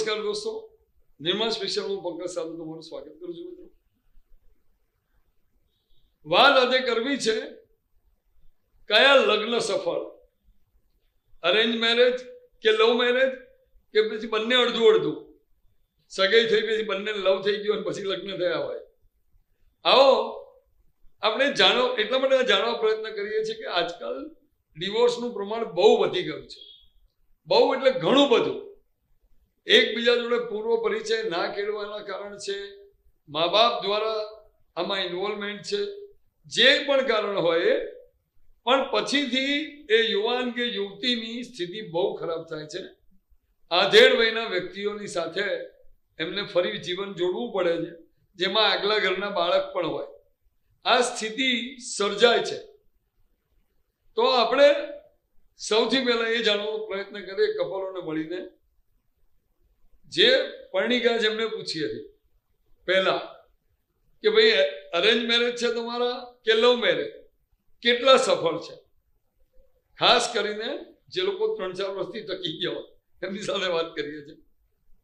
નમસ્કાર દોસ્તો. નિર્માણ સ્પેશિયલનું પંકજ સાધુ તમારું સ્વાગત કરું છું મિત્રો. વાત આજે કરવી છે, કયા લગ્ન સફળ? અરેન્જ મેરેજ કે લવ મેરેજ કે પછી બંને અડધું અડધું? સગાઈ થઈ પછી બંને લવ થઈ ગયું અને પછી લગ્ન થયા હોય. આવો, આપણે જાણો એટલા માટે જાણવા પ્રયત્ન કરીએ છીએ કે આજકાલ ડિવોર્સનું પ્રમાણ બહુ વધી ગયું છે. બહુ એટલે ઘણું બધું. એકબીજા જોડે પૂર્વ પરિચય ના કેળવાના કારણ છે. મા બાપ દ્વારા આમાં ઇન્વોલ્વમેન્ટ છે. જે પણ કારણ હોય, પણ પછીથી એ યુવાન કે યુવતીની સ્થિતિ બહુ ખરાબ થાય છે. આધેડ વયના વ્યક્તિઓની સાથે એમને ફરી જીવન જોડવું પડે છે, જેમાં આગલા ઘરના બાળક પણ હોય. આ સ્થિતિ સર્જાય છે. તો આપણે સૌથી પહેલા એ જાણવાનો પ્રયત્ન કરીએ કપલોને મળીને. જે પરણિકા છે એમને પૂછી હતી. પહેલા કે ભાઈ અરેન્જ મેરેજ છે તમારા કે લવ મેરેજ કેટલા સફળ છે? ખાસ કરીને જે લોકો ત્રણ ચાર વર્ષથી ટકી ગયા હોય, એમની સાથે વાત કરીએ છીએ.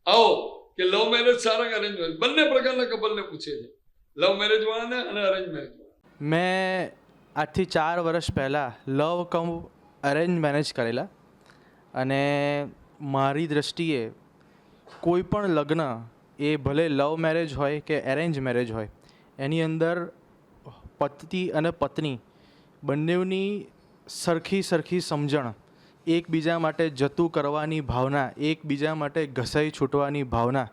આવો, કે લવ મેરેજ સારા કે અરેન્જ મેરેજ બંને પ્રકારના કપલને પૂછે છે. લવ મેરેજ વાળાને અને અરેન્જ મેરેજ મેં આજથી ચાર વર્ષ પહેલાં લવ કમ અરેન્જ મેનેજ કરેલા. અને મારી દૃષ્ટિએ કોઈ પણ લગ્ન એ ભલે લવ મેરેજ હોય કે એરેન્જ મેરેજ હોય, એની અંદર પતિ અને પત્ની બંનેની સરખી સરખી સમજણ, એકબીજા માટે જતું કરવાની ભાવના, એકબીજા માટે ઘસાઈ છૂટવાની ભાવના,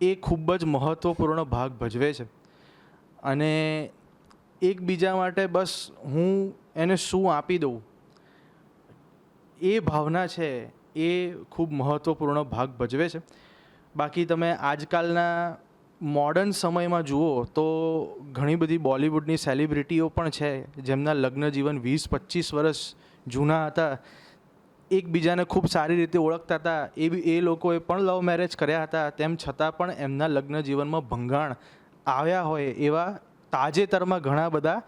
એ ખૂબ જ મહત્ત્વપૂર્ણ ભાગ ભજવે છે. અને એકબીજા માટે બસ હું એને શું આપી દઉં, એ ભાવના છે એ ખૂબ મહત્ત્વપૂર્ણ ભાગ ભજવે છે. બાકી તમે આજકાલના મોડર્ન સમયમાં જુઓ તો ઘણી બધી બોલિવૂડની સેલિબ્રિટીઓ પણ છે, જેમના લગ્ન જીવન વીસ પચીસ વર્ષ જૂના હતા, એકબીજાને ખૂબ સારી રીતે ઓળખતા હતા, એ બી, એ લોકોએ પણ લવ મેરેજ કર્યા હતા, તેમ છતાં પણ એમના લગ્ન જીવનમાં ભંગાણ આવ્યા હોય એવા તાજેતરમાં ઘણા બધા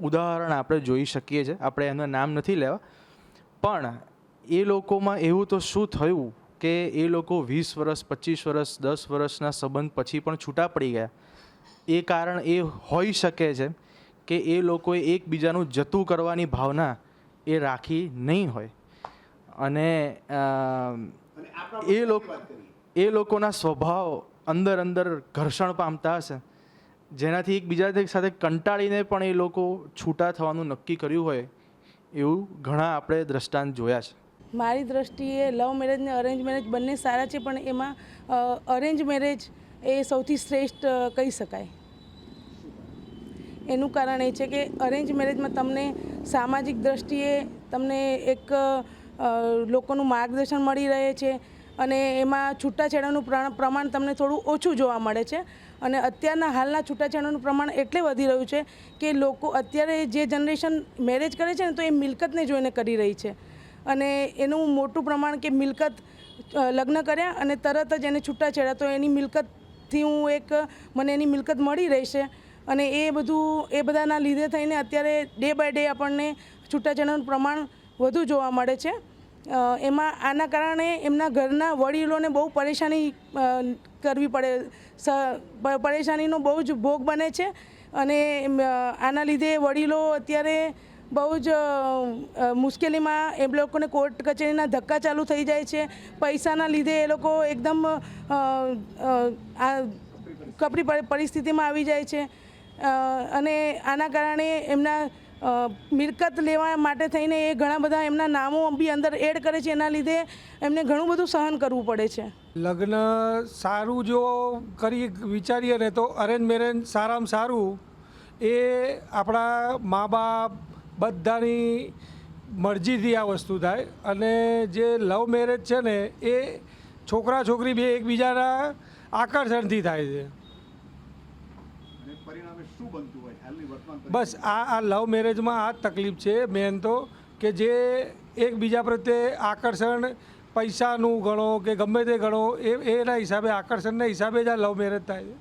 ઉદાહરણ આપણે જોઈ શકીએ છીએ. આપણે એમના નામ નથી લેવા. પણ એ લોકોમાં એવું તો શું થયું કે એ લોકો વીસ વર્ષ પચીસ વર્ષ દસ વર્ષના સંબંધ પછી પણ છૂટા પડી ગયા? એ કારણ એ હોઈ શકે છે કે એ લોકોએ એકબીજાનું જતું કરવાની ભાવના એ રાખી નહીં હોય. અને એ લોકો એ લોકોના સ્વભાવ અંદર અંદર ઘર્ષણ પામતા હશે. જેનાથી એકબીજા સાથે કંટાળીને પણ એ લોકો છૂટા થવાનું નક્કી કર્યું હોય એવું ઘણા આપણે દ્રષ્ટાંત જોયા છે. મારી દ્રષ્ટિએ લવ મેરેજ ને અરેન્જ મેરેજ બંને સારા છે, પણ એમાં અરેન્જ મેરેજ એ સૌથી શ્રેષ્ઠ કહી શકાય. એનું કારણ એ છે કે અરેન્જ મેરેજમાં તમને સામાજિક દ્રષ્ટિએ તમને એક લોકોનું માર્ગદર્શન મળી રહે છે અને એમાં છૂટાછેડાનું પ્ર- પ્રમાણ તમને થોડું ઓછું જોવા મળે છે અને અત્યારના હાલના છૂટાછેડાનું પ્રમાણ એટલે વધી રહ્યું છે કે લોકો અત્યારે જે જનરેશન મેરેજ કરે છે ને તો એ મિલકતને જોઈને કરી રહી છે. અને એનું મોટું પ્રમાણ કે મિલકત લગ્ન કર્યા અને તરત જ એને છૂટાછેડા તો એની મિલકતથી હું એક, મને એની મિલકત મળી રહેશે. અને એ બધું, એ બધાના લીધે થઈને અત્યારે ડે બાય ડે આપણને છૂટાછેડાનું પ્રમાણ વધુ જોવા મળે છે. એમાં આના કારણે એમના ઘરના વડીલોને બહુ પરેશાની કરવી પડે. પરેશાનીનો બહુ જ ભોગ બને છે. અને આના લીધે વડીલો અત્યારે બહુ જ મુશ્કેલીમાં એ લોકોને કોર્ટ કચેરીના ધક્કા ચાલુ થઈ જાય છે. પૈસાના લીધે એ લોકો એકદમ આ કપરી પરિસ્થિતિમાં આવી જાય છે. અને આના કારણે એમના મિલકત લેવા માટે થઈને એ ઘણા બધા એમના નામો બી અંદર એડ કરે છે. એના લીધે એમને ઘણું બધું સહન કરવું પડે છે. લગ્ન સારું જો કરી વિચારીએ ને તો અરેન્જ મેરેજ સારામાં સારું એ આપણા મા બાપ બધાની મરજીથી આ વસ્તુ થાય અને જે લવ મેરેજ છે ને એ છોકરા છોકરી બે એકબીજાના આકર્ષણથી થાય છે. બસ આ આ લવ મેરેજમાં આ તકલીફ છે મેન તો કે જે એકબીજા પ્રત્યે આકર્ષણ પૈસાનું ગણો કે ગમે તે ગણો એ એના હિસાબે આકર્ષણના હિસાબે જ આ લવ મેરેજ થાય છે.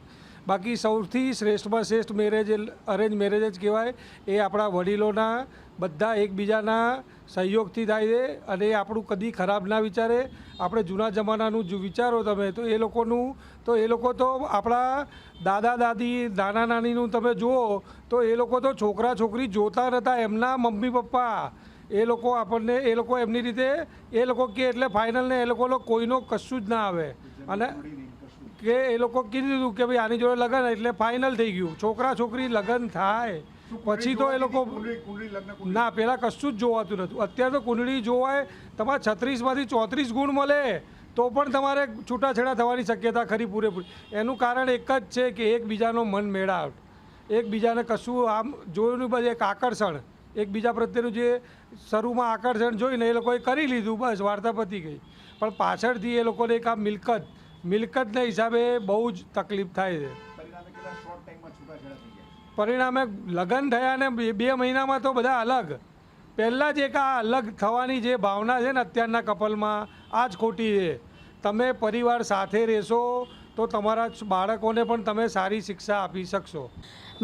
બાકી સૌથી શ્રેષ્ઠમાં શ્રેષ્ઠ મેરેજ અરેન્જ મેરેજ જ કહેવાય. એ આપણા વડીલોના, બધા એકબીજાના સહયોગથી થાય છે અને એ આપણું કદી ખરાબ ના વિચારે. આપણે જૂના જમાનાનું જો વિચારો તમે. તો એ લોકોનું, તો એ લોકો તો આપણા દાદા, દાદી, નાના, નાનીનું તમે જુઓ, તો એ લોકો તો છોકરા, છોકરી જોતા નહોતા એમના મમ્મી, પપ્પા, એ લોકો આપણને, એ લોકો એમની રીતે, એ લોકો કે એટલે ફાઇનલને એ લોકો કોઈનો કશું જ ના આવે. અને કે એ લોકો કીધું દીધું કે ભાઈ આની જોડે લગ્ન એટલે ફાઇનલ થઈ ગયું. છોકરા છોકરી લગ્ન થાય. પછી તો એ લોકો ના પહેલાં કશું જ જોવાતું નહોતું અત્યારે તો કુંડળી જોવાય તમારે છત્રીસમાંથી ચોત્રીસ ગુણ મળે તો પણ તમારે છૂટાછેડા થવાની શક્યતા ખરી પૂરેપૂરી. એનું કારણ એક જ છે કે એકબીજાનો મન મેળાવટ એકબીજાને કશું આમ જોયું નહીં બસ એક આકર્ષણ. એકબીજા પ્રત્યેનું જે શરૂમાં આકર્ષણ જોઈને એ લોકોએ કરી લીધું બસ વાર્તા પતી ગઈ. પણ પાછળથી એ લોકોને એક આ મિલકત મિલકતના હિસાબે બહુ જ તકલીફ થાય છે. પરિણામે કેટલા શોર્ટ ટાઈમમાં છૂટાછેડા થઈ જાય પરિણામે લગ્ન થયા ને બે બે મહિનામાં તો બધા અલગ. પહેલાં જ એક આ અલગ થવાની જે ભાવના છે ને અત્યારના કપલમાં આ જ ખોટી છે. તમે પરિવાર સાથે રહેશો તો તમારા બાળકોને પણ તમે સારી શિક્ષા આપી શકશો.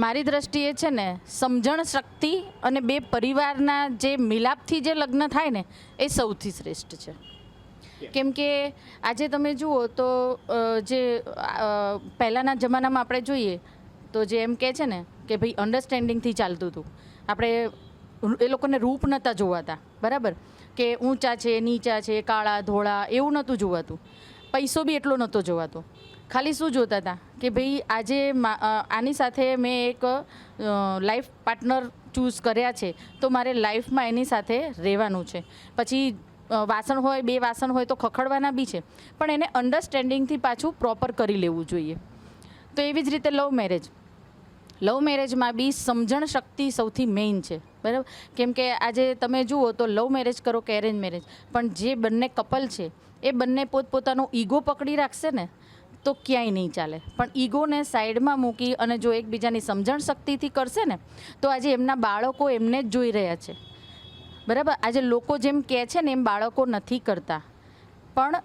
મારી દ્રષ્ટિએ છે ને સમજણ શક્તિ અને બે પરિવારના જે મિલાપથી જે લગ્ન થાય ને એ સૌથી શ્રેષ્ઠ છે. કેમ કે આજે તમે જુઓ તો જે પહેલાંના જમાનામાં આપણે જોઈએ તો જે એમ કહે છે ને કે ભાઈ અન્ડરસ્ટેન્ડિંગથી ચાલતું હતું. આપણે એ લોકોને રૂપ નહોતા જોવાતા, બરાબર? કે ઊંચા છે, નીચા છે, કાળા, ધોળા એવું નહોતું જોવાતું. પૈસો બી એટલો નહોતો જોવાતો. ખાલી શું જોતા હતા? કે ભાઈ આજે આની સાથે મેં એક લાઈફ પાર્ટનર ચૂઝ કર્યા છે, તો મારે લાઈફમાં એની સાથે રહેવાનું છે. પછી વાસણ હોય, બે વાસણ હોય તો ખખડવાના બી છે. પણ એને અન્ડરસ્ટેન્ડિંગથી પાછું પ્રોપર કરી લેવું જોઈએ. તો એવી જ રીતે લવ મેરેજ લવ મેરેજમાં બી સમજણ શક્તિ સૌથી મેઇન છે. બરાબર? કેમ કે આજે તમે જુઓ તો લવ મેરેજ કરો કે એરેન્જ મેરેજ પણ જે બંને કપલ છે, એ બંને પોતપોતાનો ઈગો પકડી રાખશે ને, તો ક્યાંય નહીં ચાલે. પણ ઈગોને સાઈડમાં મૂકી અને જો એકબીજાની સમજણ શક્તિથી કરશે ને, તો આજે એમના બાળકો એમને જ જોઈ રહ્યા છે. બરાબર? આજે લોકો જેમ કહે છે ને, એમ બાળકો નથી કરતા. પણ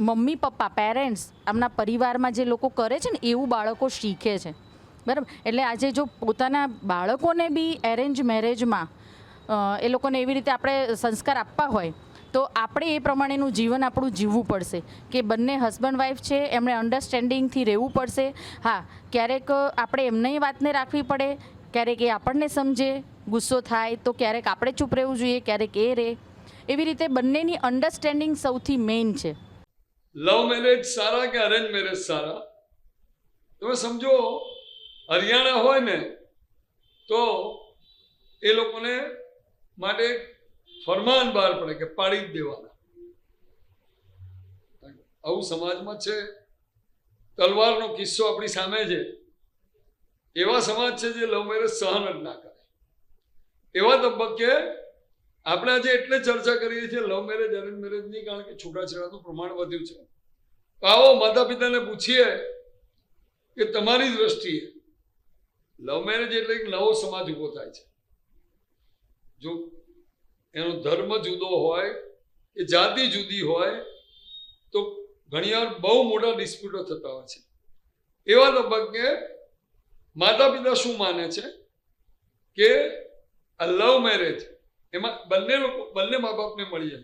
મમ્મી, પપ્પા પેરેન્ટ્સ આમના પરિવારમાં જે લોકો કરે છે ને, એવું બાળકો શીખે છે. બરાબર? એટલે આજે જો પોતાના બાળકોને બી એરેન્જ મેરેજમાં એ લોકોને એવી રીતે આપણે સંસ્કાર આપવા હોય, તો આપણે એ પ્રમાણેનું જીવન આપણું જીવવું પડશે. કે બંને હસબન્ડ વાઈફ છે, એમણે અન્ડરસ્ટેન્ડિંગથી રહેવું પડશે. હા, ક્યારેક આપણે એમની વાતને રાખવી પડે, ક્યારેક એ આપણને સમજે ગુસ્સો થાય, તો ક્યારેક આપણે ચૂપ રહેવું જોઈએ, ક્યારેક એ રહે એવી રીતે બંનેની અન્ડરસ્ટેન્ડિંગ સૌથી મેઇન છે. લવ મેરેજ સારા કે અરેન્જ મેરેજ સારા? તમે સમજો, હરિયાણા હોય ને, તો એ લોકોને માટે ફરમાન બહાર પડે કે પાડી જ દેવાના. આવું સમાજમાં છે. તલવારનો કિસ્સો આપણી સામે છે. એવા સમાજ છે જે લવ મેરેજ સહન જ ના કરે. એવા તબક્કે આપણે આજે એટલે ચર્ચા કરીએ છીએ લવ મેરેજ, અરેન્જ મેરેજની, કારણ કે છૂટાછેડાનું પ્રમાણ વધ્યું છે. તો આવો માતા પિતાને પૂછીએ કે તમારી દ્રષ્ટિએ લવ મેરેજ એટલે એક નવો સમાજ ઊભો થાય છે. જો એનો ધર્મ જુદો હોય કે જાતિ જુદી હોય, તો ઘણીવાર બહુ મોટા ડિસ્પ્યુટો થતા હોય છે. એવા તબક્કે માતા પિતા શું માને છે? કે આ લવ મેરેજ એમાં બંને બંને મા બાપને મળી જાય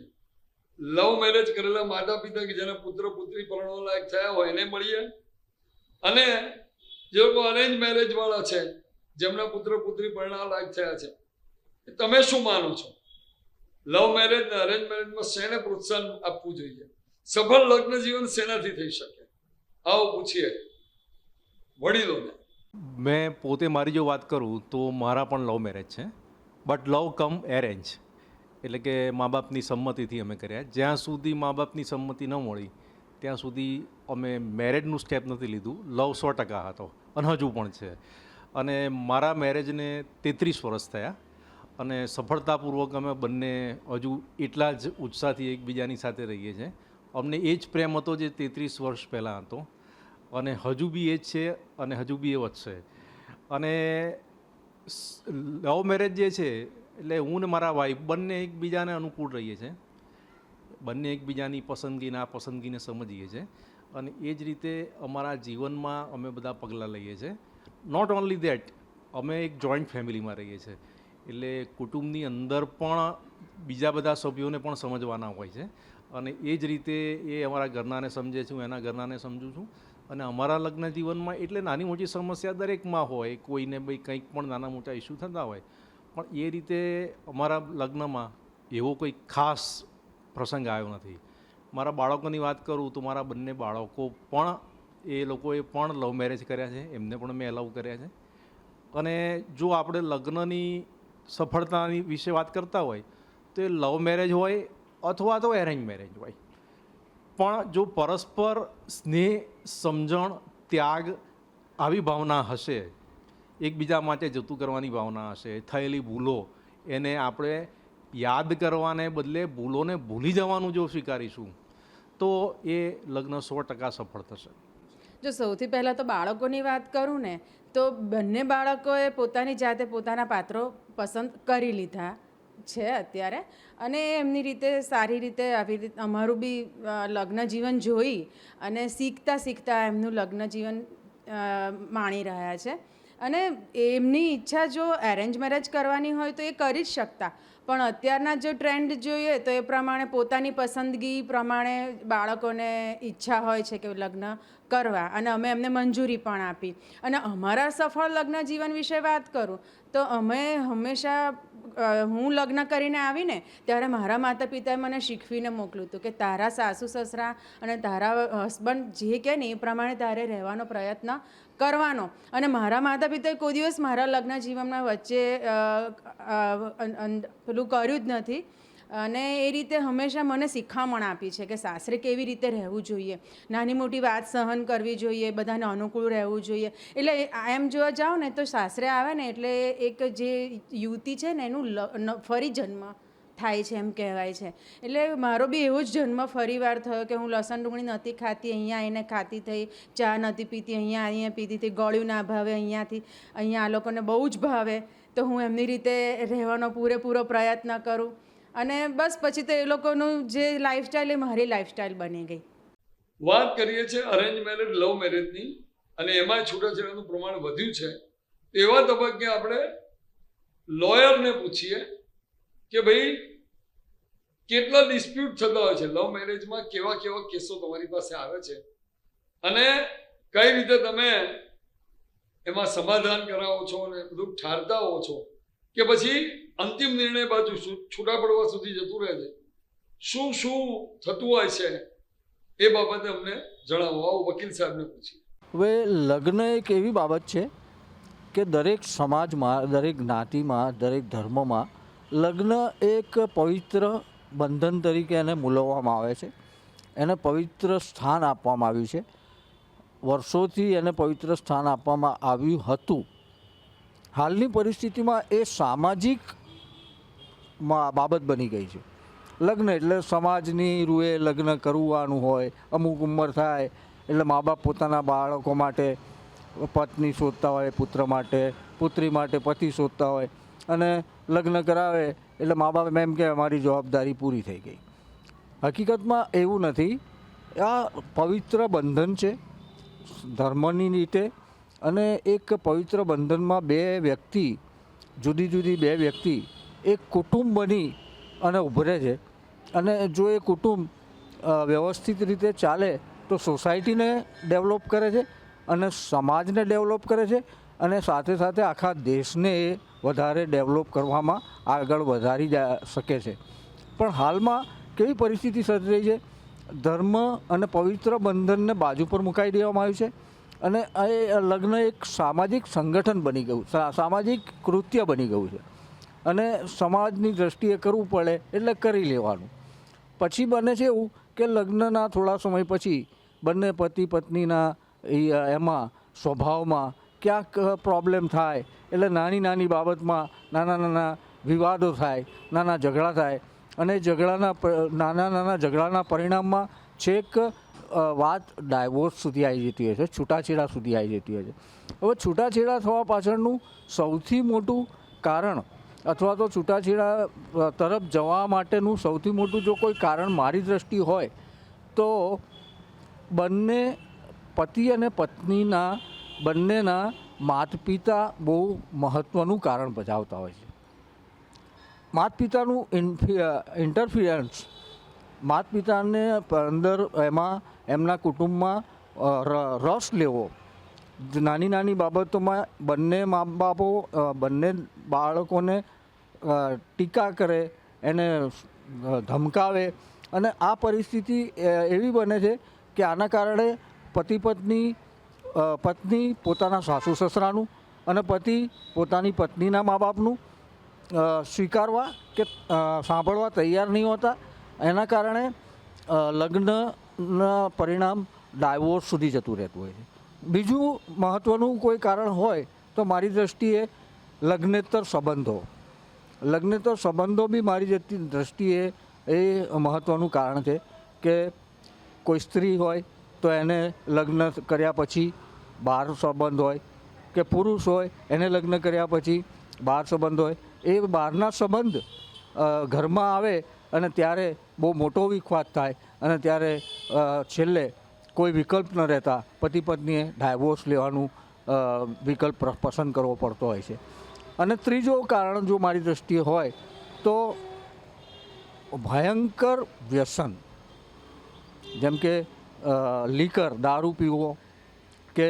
લવ મેરેજ કરેલા માતા પિતા કે જેને પુત્ર, પુત્રી પરણવા લાયક થયા હોય એને મળીએ. અને જે લોકો અરેન્જ મેરેજ વાળા છે, જેમના પુત્ર, પુત્રી પરણવા લાયક થયા છે તમે શું માનો છો? લવ મેરેજ ને અરેન્જ મેરેજમાં શેને પ્રોત્સાહન આપવું જોઈએ? સફળ લગ્ન જીવન શેનાથી થઈ શકે? આવો પૂછીએ વડીલોને. મેં પોતે મારી જો વાત કરું તો મારા પણ લવ મેરેજ છે. બટ લવ કમ એરેન્જ એટલે કે મા બાપની સંમતિથી અમે કર્યા. જ્યાં સુધી મા બાપની સંમતિ ન મળી, ત્યાં સુધી અમે મેરેજનું સ્ટેપ નથી લીધું. લવ સો ટકા હતો. અને હજુ પણ છે. અને મારા મેરેજને તેત્રીસ વર્ષ થયા. અને સફળતાપૂર્વક અમે બંને હજુ એટલા જ ઉત્સાહથી એકબીજાની સાથે રહીએ છીએ. અમને એ જ પ્રેમ હતો જે તેત્રીસ વર્ષ પહેલાં હતો. અને હજુ બી એ જ છે અને હજુ બી એ વધશે. અને લવ મેરેજ જે છે, એટલે હું ને મારા વાઈફ બંને એકબીજાને અનુકૂળ રહીએ છીએ. બંને એકબીજાની પસંદગી ના પસંદગીને સમજીએ છીએ. અને એ જ રીતે અમારા જીવનમાં અમે બધા પગલાં લઈએ છીએ. નોટ ઓન્લી દેટ અમે એક જોઈન્ટ ફેમિલીમાં રહીએ છીએ. એટલે કુટુંબની અંદર પણ બીજા બધા સભ્યોને પણ સમજવાના હોય છે. અને એ જ રીતે એ અમારા ઘરનાને સમજે છે એના ઘરનાને સમજું છું. અને અમારા લગ્ન જીવનમાં એટલે નાની મોટી સમસ્યા દરેકમાં હોય. કોઈને ભાઈ કંઈક પણ નાના મોટા ઇસ્યુ થતા હોય. પણ એ રીતે અમારા લગ્નમાં એવો કોઈ ખાસ પ્રસંગ આવ્યો નથી. મારા બાળકોની વાત કરું તો મારા બંને બાળકો પણ એ લોકોએ પણ લવ મેરેજ કર્યા છે. એમને પણ મેં અલાઉ કર્યા છે. અને જો આપણે લગ્નની સફળતાની વિશે વાત કરતા હોય તો એ લવ મેરેજ હોય અથવા તો એરેન્જ મેરેજ હોય. પણ જો પરસ્પર સ્નેહ, સમજણ, ત્યાગ આવી ભાવના હશે, એકબીજા માટે જતું કરવાની ભાવના હશે, થયેલી ભૂલો, એને આપણે યાદ કરવાને બદલે ભૂલોને ભૂલી જવાનું જો સ્વીકારીશું, તો એ લગ્ન સો ટકા સફળ થશે. જો સૌથી પહેલાં તો બાળકોની વાત કરું ને, તો બંને બાળકોએ પોતાની જાતે પોતાના પાત્રો પસંદ કરી લીધા. છે અત્યારે. અને એમની રીતે સારી રીતે આવી રીતે, અમારું બી લગ્ન જીવન જોઈ અને શીખતા શીખતા એમનું લગ્ન જીવન માણી રહ્યા છે. અને એમની ઈચ્છા જો એરેન્જ મેરેજ કરવાની હોય તો એ કરી જ શકતા. પણ અત્યારના જો ટ્રેન્ડ જોઈએ તો એ પ્રમાણે પોતાની પસંદગી પ્રમાણે બાળકોને ઈચ્છા હોય છે કે લગ્ન કરવા અને અમે એમને મંજૂરી પણ આપી. અને અમારા સફળ લગ્ન જીવન વિશે વાત કરું તો અમે હંમેશા હું લગ્ન કરીને આવીને ત્યારે મારા માતા પિતાએ મને શીખવીને મોકલ્યું હતું કે તારા સાસુ, સસરા અને તારા હસબન્ડ જે કહે ને એ પ્રમાણે તારે રહેવાનો પ્રયત્ન કરવાનો. અને મારા માતા પિતાએ કોઈ દિવસ મારા લગ્ન જીવનના વચ્ચે પેલું કર્યું જ નથી. અને એ રીતે હંમેશા મને શિખામણ આપી છે કે સાસરે કેવી રીતે રહેવું જોઈએ. નાની મોટી વાત સહન કરવી જોઈએ, બધાને અનુકૂળ રહેવું જોઈએ. એટલે એમ જોવા જાઓ ને તો સાસરે આવે ને એટલે એક જે યુવતી છે ને એનું ફરી જન્મ થાય છે એમ કહેવાય છે. એટલે મારો બી એવો જ જન્મ ફરીવાર થયો કે હું લસણ ડુંગળી નહોતી ખાતી, અહીંયા એને ખાતી થઈ, ચા નહોતી પીતી, અહીંયા અહીંયા પીતી હતી ગળ્યું ના ભાવે, અહીંયાથી, અહીંયા આ લોકોને બહુ જ ભાવે, તો હું એમની રીતે રહેવાનો પૂરેપૂરો પ્રયત્ન કરું. અને બસ પછી તો એ લોકોનું જે લાઈફસ્ટાઈલ એ મારી લાઈફસ્ટાઈલ બની ગઈ. વાત કરીએ છીએ અરેન્જ મેરેજ લવ મેરેજની અને એમાં છૂટાછેડાનું પ્રમાણ વધ્યું છે. એવા તબક્કે આપણે લોયરને પૂછીએ કે ભાઈ, કેટલા ડિસ્પ્યુટ થતા હોય છે? લવ મેરેજમાં કેવા કેવા કેસો તમારી પાસે આવે છે? અને કઈ રીતે તમે એમાં સમાધાન કરાવો છો અને બધું ઠારતા હો છો? કે પછી અંતિમ નિર્ણય બાજુ છૂટા પડવા સુધી જતું રહે છે. શું શું થતું હોય છે? એ બાબતે અમને જણાવો. આવો વકીલ સાહેબને પૂછીએ. હવે લગ્ન એક એવી બાબત છે કે દરેક સમાજમાં, દરેક જ્ઞાતિમાં, દરેક ધર્મમાં લગ્ન એક પવિત્ર બંધન તરીકે એને મૂલવવામાં આવે છે. એને પવિત્ર સ્થાન આપવામાં આવ્યું છે. વર્ષોથી એને પવિત્ર સ્થાન આપવામાં આવ્યું હતું. હાલની પરિસ્થિતિમાં એ સામાજિક બાબત બની ગઈ છે. લગ્ન એટલે સમાજની રૂએ લગ્ન કરવાનું હોય, અમુક ઉંમર થાય, એટલે મા બાપ પોતાના બાળકો માટે પત્ની શોધતા હોય, પુત્ર માટે, પુત્રી માટે પતિ શોધતા હોય. અને લગ્ન કરાવે એટલે મા બાપ એમ કે અમારી જવાબદારી પૂરી થઈ ગઈ. હકીકતમાં એવું નથી. આ પવિત્ર બંધન છે, ધર્મની રીતે. અને એક પવિત્ર બંધનમાં બે વ્યક્તિ, જુદી જુદી બે વ્યક્તિ, એક કુટુંબ બની અને ઉભરે છે. અને જો એ કુટુંબ વ્યવસ્થિત રીતે ચાલે તો સોસાયટીને ડેવલપ કરે છે અને સમાજને ડેવલપ કરે છે અને સાથે સાથે આખા દેશને વધારે ડેવલપ કરવામાં આગળ વધારી જા- શકે છે. પણ હાલમાં કેવી પરિસ્થિતિ સર્જાઈ છે? ધર્મ અને પવિત્ર બંધનને બાજુ પર મુકાઈ દેવામાં આવ્યું છે અને એ લગ્ન એક સામાજિક સંગઠન બની ગયું સામાજિક કૃત્ય બની ગયું છે. અને સમાજની દ્રષ્ટિએ કરવું પડે એટલે કરી લેવાનું. પછી બને છે એવું કે લગ્નના થોડા સમય પછી બંને પતિ પત્નીના એમાં સ્વભાવમાં ક્યાંક પ્રોબ્લેમ થાય એટલે નાની નાની બાબતમાં નાના નાના વિવાદો થાય, નાના ઝઘડા થાય અને ઝઘડાના નાના નાના ઝઘડાના પરિણામમાં છેક વાત ડાયવોર્સ સુધી આવી જતી હોય છે, છૂટાછેડા સુધી આવી જતી હોય છે. હવે છૂટાછેડા થવા પાછળનું સૌથી મોટું કારણ અથવા તો છૂટાછેડા તરફ જવા માટેનું સૌથી મોટું જો કોઈ કારણ મારી દ્રષ્ટિ હોય, તો બંને પતિ અને પત્નીના, બંનેના માતા પિતા બહુ મહત્ત્વનું કારણ બજાવતા હોય છે. માતા પિતાનું ઇન્ટરફિયરન્સ માતા પિતાને અંદર એમાં, એમના કુટુંબમાં રસ લેવો. નાની નાની બાબતોમાં બંને મા બાપો બંને બાળકોને ટીકા કરે, એને ધમકાવે અને આ પરિસ્થિતિ એવી બને છે કે આના કારણે પતિ પત્ની પત્ની પોતાના સાસુ સસરાનું અને પતિ પોતાની પત્નીના મા બાપનું સ્વીકારવા કે સાંભળવા તૈયાર નહીં હોતા. એના કારણે લગ્નના પરિણામ ડાયવોર્સ સુધી જતું રહેતું હોય છે. બીજું મહત્ત્વનું કોઈ કારણ હોય તો મારી દૃષ્ટિએ લગ્નેતર સંબંધો. લગ્નેતર સંબંધો બી મારી દૃષ્ટિએ એ મહત્ત્વનું કારણ છે કે કોઈ સ્ત્રી હોય તો એને લગ્ન કર્યા પછી બાર સંબંધ હોય કે પુરુષ હોય, એને લગ્ન કર્યા પછી બાર સંબંધ હોય, એ બહારના સંબંધ ઘરમાં આવે અને ત્યારે બહુ મોટો વિખવાદ થાય અને ત્યારે છેલ્લે કોઈ વિકલ્પ ન રહેતા પતિ પત્નીએ ડાયવોર્સ લેવાનું વિકલ્પ પસંદ કરવો પડતો હોય છે. અને ત્રીજો કારણ જો મારી દૃષ્ટિએ હોય, તો ભયંકર વ્યસન. જેમ કે લીકર, દારૂ પીવો કે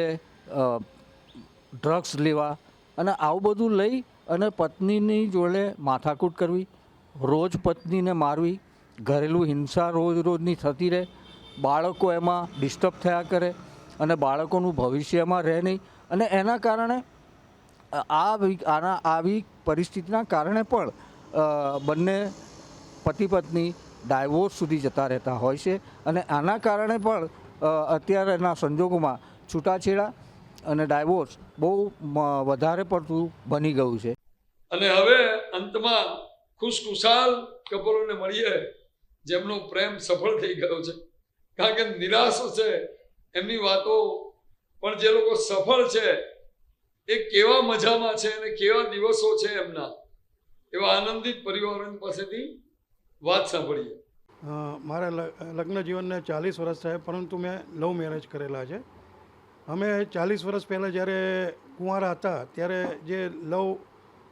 ડ્રગ્સ લેવા અને આવું બધું લઈ અને પત્નીની જોડે માથાકૂટ કરવી, રોજ પત્નીને મારવી, ઘરેલું હિંસા રોજ રોજની થતી રહે, બાળકો એમાં ડિસ્ટર્બ થયા કરે અને બાળકોનું ભવિષ્યમાં રહે નહીં અને એના કારણે આ આના, આવી પરિસ્થિતિના કારણે પણ બંને પતિ પત્ની ડાયવોર્સ સુધી જતા રહેતા હોય છે અને આના કારણે પણ અત્યારેના સંજોગોમાં છૂટાછેડા અને ડાયવોર્સ બહુ વધારે પડતું બની ગયું છે. અને હવે અંતમાં ખુશખુશાલ કપલોને મળીએ જેમનો પ્રેમ સફળ થઈ ગયો છે. કારણ કે નિરાશ છે એમની વાતો પણ જે લોકો સફળ છે એ કેવા મજામાં છે અને કેવા દિવસો છે એમના એવા આનંદિત પરિવારો પાસેથી વાત સાંભળીએ. મારા લગ્ન જીવનને ચાલીસ વર્ષ થયા પરંતુ મેં લવ મેરેજ કરેલા છે. અમે ચાલીસ વર્ષ પહેલાં જ્યારે કુંવારા હતા, ત્યારે જે લવ,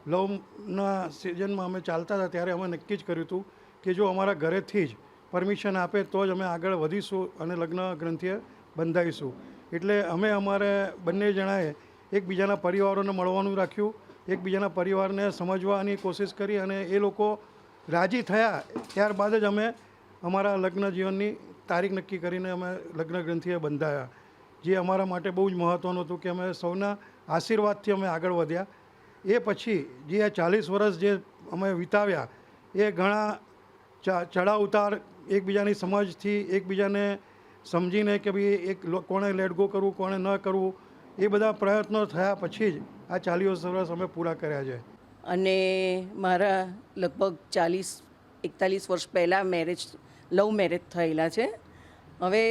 લવના સિઝનમાં અમે ચાલતા હતા, ત્યારે અમે નક્કી જ કર્યું હતું કે જો અમારા ઘરેથી જ પરમિશન આપે, તો જ અમે આગળ વધીશું અને લગ્ન ગ્રંથિએ બંધાઈશું એટલે અમે અમારે બંને જણાએ એકબીજાના પરિવારોને મળવાનું રાખ્યું, એકબીજાના પરિવારને સમજવાની કોશિશ કરી અને એ લોકો રાજી થયા. ત્યારબાદ જ અમે અમારા લગ્ન જીવનની તારીખ નક્કી કરીને અમે લગ્ન ગ્રંથિએ બંધાયા. જે અમારા માટે બહુ જ મહત્ત્વનું હતું કે અમે સૌના આશીર્વાદથી અમે આગળ વધ્યા. એ પછી જે આ ચાલીસ વર્ષ જે અમે વિતાવ્યા, એ ઘણા ચ- ચડાવ ઉતાર એકબીજાની સમજથી એકબીજાને સમજીને કે ભાઈ એક કોણે લેટ કરવું, કોણે ન કરવું, એ બધા પ્રયત્નો થયા પછી જ આ ચાલીસ વર્ષ અમે પૂરા કર્યા છે. અને મારા લગભગ ચાલીસ, એકતાલીસ વર્ષ પહેલાં મેરેજ લવ મેરેજ થયેલા છે. હવે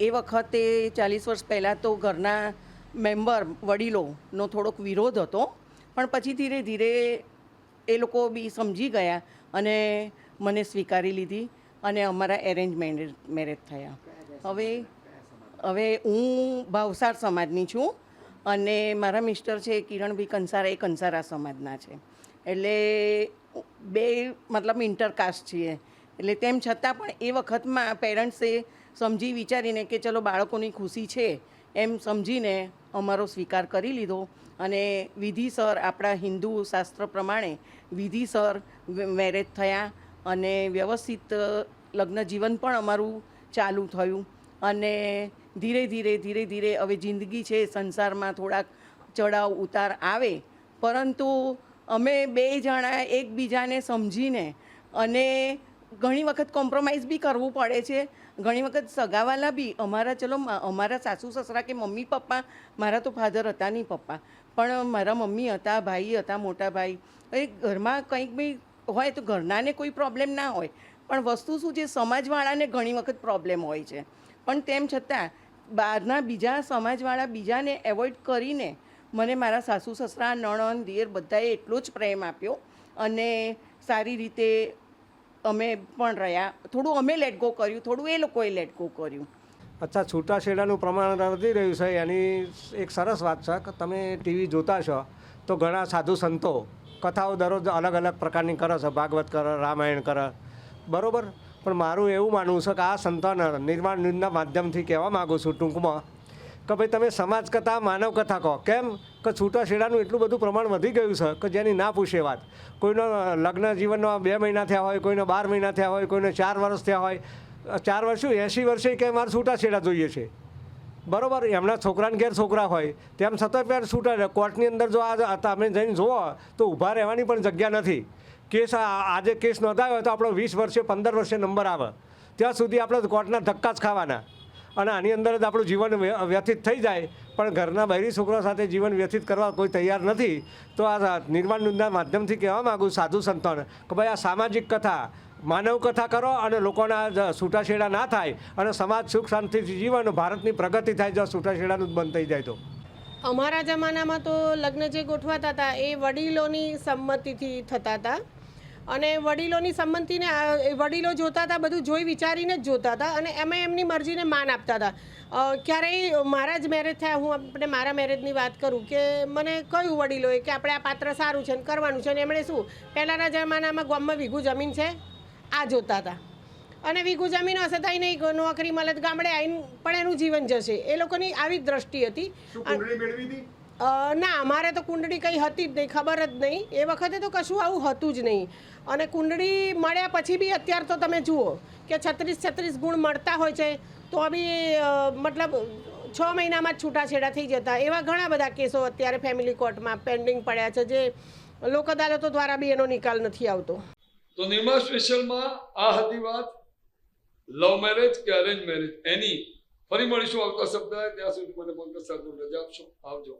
એ વખતે ચાલીસ વર્ષ પહેલાં તો ઘરના મેમ્બર વડીલોનો થોડોક વિરોધ હતો, પણ પછી ધીરે ધીરે એ લોકો બી સમજી ગયા અને મને સ્વીકારી લીધી અને અમારા એરેન્જ મેરેજ થયા. હવે હવે હું ભાવસાર સમાજની છું અને મારા મિસ્ટર છે કિરણભાઈ કંસારા એ કંસારા સમાજના છે. એટલે બે મતલબ ઇન્ટરકાસ્ટ છીએ. એટલે તેમ છતાં પણ એ વખતમાં પેરેન્ટ્સે સમજી વિચારીને કે ચલો બાળકોની ખુશી છે એમ સમજીને અમારો સ્વીકાર કરી લીધો. અને વિધિસર આપણા હિન્દુ શાસ્ત્ર પ્રમાણે વિધિસર મેરેજ થયા અને વ્યવસ્થિત લગ્ન જીવન પણ અમારું ચાલુ થયું. અને ધીરે ધીરે ધીરે ધીરે હવે જિંદગી છે, સંસારમાં થોડાક ચડાવ, ઉતાર આવે. પરંતુ અમે બે જણા એકબીજાને સમજીને અને ઘણી વખત કોમ્પ્રોમાઇઝ બી કરવું પડે છે. ઘણી વખત સગાવાલા બી અમારા, ચલો અમારા સાસુ, સસરા કે મમ્મી, પપ્પા, મારા તો ફાધર હતા નહીં પપ્પા. પણ મારા મમ્મી હતા, ભાઈ હતા, મોટા ભાઈ. એ ઘરમાં કંઈક બી હોય તો ઘરનાને કોઈ પ્રોબ્લેમ ના હોય. પણ વસ્તુ શું છે, સમાજવાળાને ઘણી વખત પ્રોબ્લેમ હોય છે. પણ તેમ છતાં, બહારના બીજા સમાજવાળા બીજાને એવોઇડ કરીને મને મારા સાસુ, સસરા, નણંદ, દિયર બધાએ એટલો જ પ્રેમ આપ્યો અને સારી રીતે અમે પણ રહ્યા. થોડું અમે લેટ ગો કર્યું, થોડું એ લોકોએ લેટ ગો કર્યું. અચ્છા, છૂટાછેડાનું પ્રમાણ વધી રહ્યું છે એની એક સરસ વાત છે, કે તમે ટીવી જોતા છો, તો ઘણા સાધુ સંતો કથાઓ દરરોજ અલગ અલગ પ્રકારની કરે છે. ભાગવત કરે, રામાયણ કરે. બરાબર? પણ મારું એવું માનવું છે કે આ સંતોને નિર્માણ ન્યૂઝના માધ્યમથી કહેવા માગું છું ટૂંકમાં કે ભાઈ તમે સમાજ કથા, માનવ કથા કહો. કેમ? કે છૂટાછેડાનું એટલું બધું પ્રમાણ વધી ગયું છે કે જેની ના પૂછે વાત. કોઈનો લગ્ન જીવનમાં બે મહિના થયા હોય, કોઈનો બાર મહિના થયા હોય, કોઈને ચાર વર્ષ થયા હોય. ચાર વર્ષ શું? એંસી વર્ષે કે મારે છૂટાછેડા જોઈએ છે. બરોબર? એમના છોકરાને ઘેર છોકરા હોય, તેમ છતાં પણ છૂટા કોર્ટની અંદર જો આ તમે જઈને જુઓ, તો ઊભા રહેવાની પણ જગ્યા નથી. કેસ આજે કેસ નોંધાયો હોય તો આપણો વીસ વર્ષે, પંદર વર્ષે નંબર આવે. ત્યાં સુધી આપણે કોર્ટના ધક્કા જ ખાવાના. અને આની અંદર જ આપણું જીવન વ્ય- વ્યથિત થઈ જાય. પણ ઘરના બૈરી છોકરા સાથે જીવન વ્યથિત કરવા કોઈ તૈયાર નથી, તો આ નિર્માણ ન્યૂઝના માધ્યમથી કહેવા માગું સાધુ સંતોને કે ભાઈ આ સામાજિક કથા, માનવ કથા કરો અને લોકોના છૂટાછેડા ના થાય અને સમાજ સુખ શાંતિથી જીવન ભારતની પ્રગતિ થાય જો છૂટાછેડાનું જ બંધ થઈ જાય તો. અમારા જમાનામાં તો લગ્ન જે ગોઠવાતા હતા એ વડીલોની સંમતિથી થતા હતા. અને વડીલોની સંમતિને વડીલો જોતા હતા, બધું જોઈ વિચારીને જ જોતા હતા અને એમાં એમની મરજીને માન આપતા હતા. ક્યારેય મારા જ મેરેજ થયા, હું આપણે મારા મેરેજની વાત કરું કે મને કયું વડીલોએ કે આપણે આ પાત્ર સારું છે ને કરવાનું છે ને એમણે શું, પહેલાંના જમાનામાં ગામમાં વીઘું જમીન છે, આ જોતા હતા. અને વીઘું જમીન હશે તો નહીં નોકરી મળે ગામડે આવીને પણ એનું જીવન જશે. એ લોકોની આવી જ દ્રષ્ટિ હતી? ના અમારે તો કુંડળી કંઈ હતી જ નહીં, ખબર જ નહીં. એ વખતે તો કશું આવું હતું જ નહીં. અને કુંડળી મળ્યા પછી બી અત્યારે તો તમે જુઓ કે છત્રીસ છત્રીસ ગુણ મળતા હોય છે, તો બી મતલબ છ મહિનામાં જ છૂટાછેડા થઈ જતા. એવા ઘણા બધા કેસો અત્યારે ફેમિલી કોર્ટમાં પેન્ડિંગ પડ્યા છે, જે લોક અદાલતો દ્વારા બી એનો નિકાલ નથી આવતો. તો નિર્મા સ્પેશિયલમાં આ હતી વાત, લવ મેરેજ કે અરેન્જ મેરેજ એની ફરી મળીશું આવતા સપ્તાહે. ત્યાં સુધી મને પંકજ સાધુ રજા આપશો. આવજો.